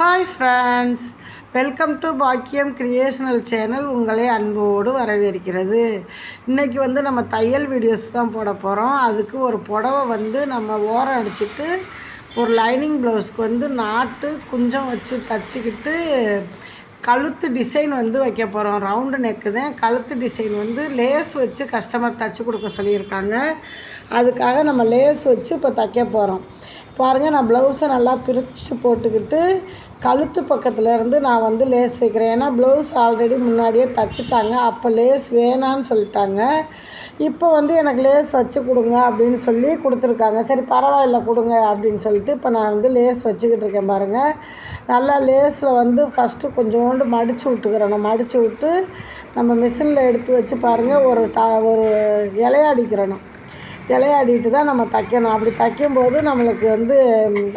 Hi friends welcome to Bakkiyam creational channel உங்களை அன்போடு வரவேற்கிறது. இன்றைக்கி வந்து நம்ம தையல் வீடியோஸ் தான் போட போகிறோம் அதுக்கு ஒரு புடவை வந்து நம்ம ஓரம் அடிச்சிட்டு ஒரு லைனிங் ப்ளவுஸ்க்கு வந்து நாட்டு குஞ்சம் வச்சு தச்சுக்கிட்டு கழுத்து டிசைன் வந்து வைக்க போகிறோம் ரவுண்டு நெக்கு தான் கழுத்து டிசைன் வந்து லேஸ் வச்சு கஸ்டமர் தச்சு கொடுக்க சொல்லியிருக்காங்க. அதுக்காக நம்ம லேஸ் வச்சு இப்போ தைக்க போகிறோம் பாருங்கள் நான் ப்ளவுஸை நல்லா பிரித்து போட்டுக்கிட்டு கழுத்து பக்கத்தில் இருந்து நான் வந்து லேஸ் வைக்கிறேன். ஏன்னா ப்ளவுஸ் ஆல்ரெடி முன்னாடியே தைச்சிட்டாங்க. அப்போ லேஸ் வேணான்னு சொல்லிட்டாங்க. இப்போ வந்து எனக்கு லேஸ் வச்சு கொடுங்க அப்படின்னு சொல்லி கொடுத்துருக்காங்க. சரி பரவாயில்ல கொடுங்க அப்படின்னு சொல்லிட்டு இப்போ நான் வந்து லேஸ் வச்சுக்கிட்டு இருக்கேன் பாருங்கள் நல்லா லேஸில் வந்து ஃபஸ்ட்டு கொஞ்சோண்டு மடித்து விட்டுக்கிறேன். நான் மடித்து விட்டு நம்ம மிஷினில் எடுத்து வச்சு பாருங்கள் ஒரு டா ஒரு இலையடிக்கிறணும் இலையாடிட்டு தான் நம்ம தைக்கணும். அப்படி தைக்கும்போது நம்மளுக்கு வந்து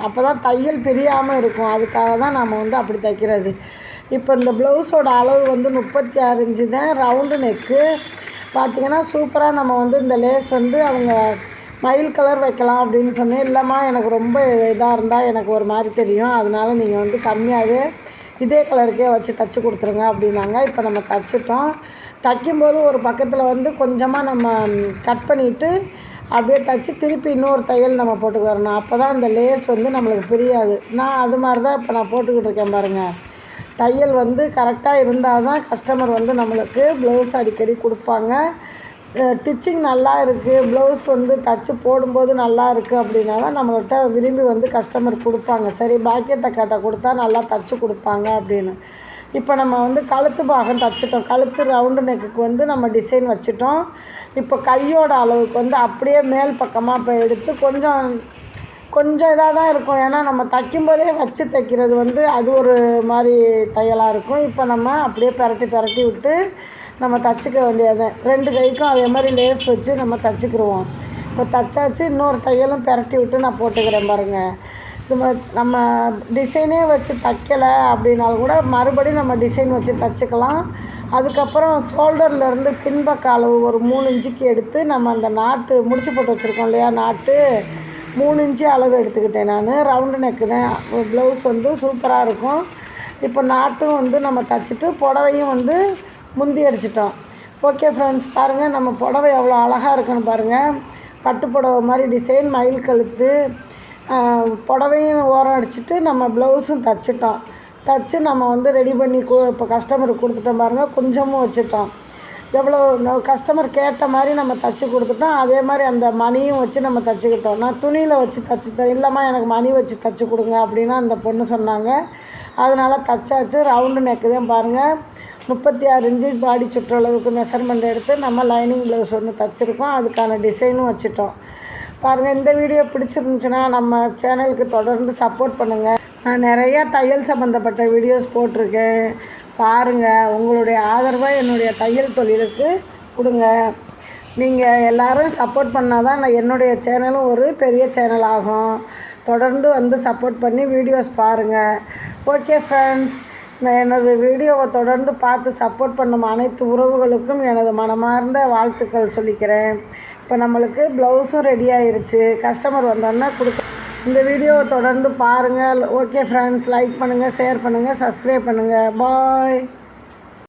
அப்போ தான் தையல் பிரியாமல் இருக்கும். அதுக்காக தான் நம்ம வந்து அப்படி தைக்கிறது. இப்போ இந்த ப்ளவுஸோட அளவு வந்து முப்பத்தி ஆறு இன்ச்சு தான். ரவுண்டு நெக்கு பார்த்திங்கன்னா சூப்பராக நம்ம வந்து இந்த லேஸ் வந்து அவங்க மயில் கலர் வைக்கலாம் அப்படின்னு சொன்னேன். இல்லைம்மா எனக்கு ரொம்ப இதாக இருந்தால் எனக்கு ஒரு மாதிரி தெரியும். அதனால் நீங்கள் வந்து கம்மியாகவே இதே கலருக்கே வச்சு தைச்சி கொடுத்துருங்க அப்படின்னாங்க. இப்போ நம்ம தைச்சிட்டோம். தைக்கும்போது ஒரு பக்கத்தில் வந்து கொஞ்சமாக நம்ம கட் பண்ணிவிட்டு அப்படியே தைச்சி திருப்பி இன்னொரு தையல் நம்ம போட்டுக்கு வரணும் அப்போ தான் அந்த லேஸ் வந்து நம்மளுக்கு பிரியாது. நான் அது மாதிரி தான் இப்போ நான் போட்டுக்கிட்டு இருக்கேன் பாருங்கள் தையல் வந்து கரெக்டாக இருந்தால் தான் கஸ்டமர் வந்து நம்மளுக்கு ப்ளவுஸ் அடிக்கடி கொடுப்பாங்க. டிச்சிங் நல்லா இருக்குது ப்ளவுஸ் வந்து தச்சு போடும்போது நல்லா இருக்குது அப்படின்னா தான் நம்மள்கிட்ட விரும்பி வந்து கஸ்டமர் கொடுப்பாங்க. சரி பாக்கியத்தை கேட்டால் கொடுத்தா நல்லா தச்சு கொடுப்பாங்க அப்படின்னு. இப்போ நம்ம வந்து கழுத்து பாகம் தைச்சிட்டோம். கழுத்து ரவுண்டு நெக்குக்கு வந்து நம்ம டிசைன் வச்சுட்டோம். இப்போ கையோட அளவுக்கு வந்து அப்படியே மேல் பக்கமாக இப்போ எடுத்து கொஞ்சம் கொஞ்சம் இதாக தான் இருக்கும். ஏன்னா நம்ம தைக்கும்போதே வச்சு தைக்கிறது வந்து அது ஒரு மாதிரி தையலாக இருக்கும். இப்போ நம்ம அப்படியே பரட்டி பரட்டி விட்டு நம்ம தச்சுக்க வேண்டியது ரெண்டு கைக்கும் அதே மாதிரி லேஸ் வச்சு நம்ம தச்சுக்கிடுவோம் இப்போ தைச்சாச்சு இன்னொரு தையலும் பரட்டி விட்டு நான் போட்டுக்கிறேன் பாருங்கள் நம்ம நம்ம டிசைனே வச்சு தைக்கலை அப்படின்னாலும் கூட மறுபடியும் நம்ம டிசைன் வச்சு தைச்சிக்கலாம். அதுக்கப்புறம் ஷோல்டர்லேருந்து பின்பக்க அளவு ஒரு மூணு இன்ச்சுக்கு எடுத்து நம்ம அந்த நாட்டு முடிச்சு போட்டு வச்சுருக்கோம் இல்லையா நாட்டு. மூணு இன்ச்சு அளவு எடுத்துக்கிட்டேன் நான். ரவுண்டு நெக்கு தான். ப்ளவுஸ் வந்து சூப்பராக இருக்கும். இப்போ நாட்டும் வந்து நம்ம தைச்சிட்டு புடவையும் வந்து முந்தி அடிச்சிட்டோம். ஓகே ஃப்ரெண்ட்ஸ் பாருங்கள் நம்ம புடவை எவ்வளோ அழகாக இருக்குன்னு பாருங்கள் பட்டு புடவை மாதிரி டிசைன் மயில் கழுத்து. புடவையும் ஓரம் அடிச்சுட்டு நம்ம ப்ளவுஸும் தைச்சிட்டோம். தைச்சி நம்ம வந்து ரெடி பண்ணி கு இப்போ கஸ்டமருக்கு கொடுத்துட்டோம் பாருங்கள் கொஞ்சமும் வச்சுட்டோம். எவ்வளோ கஸ்டமர் கேட்ட மாதிரி நம்ம தைச்சி கொடுத்துட்டோம். அதே மாதிரி அந்த மணியும் வச்சு நம்ம தைச்சிக்கிட்டோம். நான் துணியில் வச்சு தைச்சி த இல்லைம்மா எனக்கு மணி வச்சு தைச்சி கொடுங்க அப்படின்னா அந்த பொண்ணு சொன்னாங்க. அதனால் தைச்சாச்சு. ரவுண்டு நெக்கு தான் பாருங்கள் முப்பத்தி ஆறு இன்ச்சு பாடி சுற்றளவுக்கு மெஷர்மெண்ட் எடுத்து நம்ம லைனிங் ப்ளவுஸ் ஒன்று தைச்சிருக்கோம். அதுக்கான டிசைனும் வச்சுட்டோம். பாருங்கள் இந்த வீடியோ பிடிச்சிருந்துச்சுன்னா நம்ம சேனலுக்கு தொடர்ந்து சப்போர்ட் பண்ணுங்கள் நான் நிறையா தையல் சம்மந்தப்பட்ட வீடியோஸ் போட்டிருக்கேன். பாருங்கள் உங்களுடைய ஆதரவாக என்னுடைய தையல் தொழிலுக்கு கொடுங்க. நீங்கள் எல்லோரும் சப்போர்ட் பண்ணால் தான் நான் என்னுடைய சேனலும் ஒரு பெரிய சேனல் ஆகும். தொடர்ந்து வந்து சப்போர்ட் பண்ணி வீடியோஸ் பாருங்கள் ஓகே ஃப்ரெண்ட்ஸ் நான் எனது வீடியோவை தொடர்ந்து பார்த்து சப்போர்ட் பண்ணும் அனைத்து உறவுகளுக்கும் எனது மனமார்ந்த வாழ்த்துக்கள் சொல்லிக்கிறேன். இப்போ நம்மளுக்கு ப்ளவுஸும் ரெடி ஆயிருச்சு. கஸ்டமர் வந்தோன்னா கொடுக்க இந்த வீடியோவை தொடர்ந்து பாருங்கள் ஓகே ஃப்ரெண்ட்ஸ் லைக் பண்ணுங்கள் ஷேர் பண்ணுங்கள் சப்ஸ்கிரைப் பண்ணுங்கள் பாய்